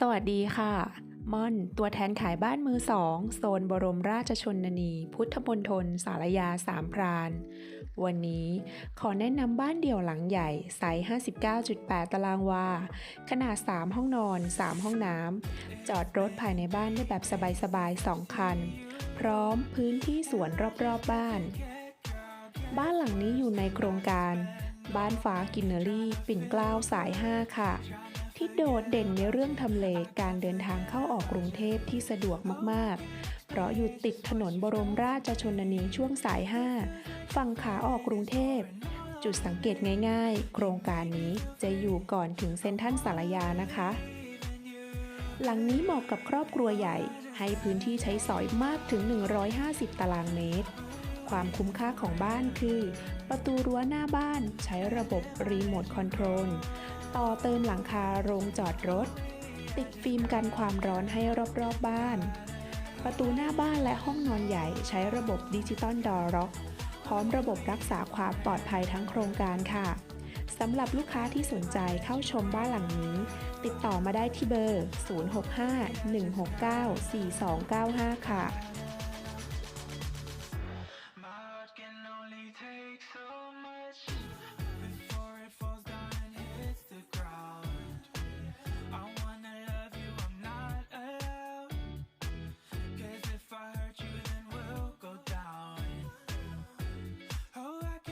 สวัสดีค่ะ ม่อน ตัวแทนขายบ้านมือสองโซนบรมราชชนนี พุทธมณฑลสารยาสามพราน วันนี้ขอแนะนำบ้านเดี่ยวหลังใหญ่ไซส์ 59.8 ตารางวา ขนาด 3 ห้องนอน 3 ห้องน้ำ จอดรถภายในบ้านได้แบบสบายๆ 2 คัน พร้อมพื้นที่สวนรอบๆบบ้าน บ้านหลังนี้อยู่ในโครงการ บ้านฟ้ากินเนอรี่ ปิ่นเกล้าสาย 5 ค่ะ ที่โดดเด่นในเรื่องทำเลการเดินทางเข้าออกกรุงเทพที่สะดวกมากๆ เพราะอยู่ติดถนนบรมราชชนนีช่วงสาย 5 ฝั่งขาออกกรุงเทพ จุดสังเกตง่ายๆ โครงการนี้จะอยู่ก่อนถึงเซ็นทรัลสารยานะคะ หลังนี้เหมาะกับครอบครัวใหญ่ ให้พื้นที่ใช้สอยมากถึง 150 ตารางเมตร ความคุ้มค่าของบ้านคือ ประตูรั้วหน้าบ้านใช้ระบบรีโมทคอนโทรล ต่อเติมหลังคาโรงจอดรถ ติดฟิล์มกันความร้อนให้รอบๆบบ้าน ประตูหน้าบ้านและห้องนอนใหญ่ใช้ระบบดิจิตอลดอร์ล็อก พร้อมระบบรักษาความปลอดภัยทั้งโครงการค่ะสำหรับลูกค้าที่สนใจเข้าชมบ้านหลังนี้ ติดต่อมาได้ที่เบอร์ 065 169 4295 ค่ะ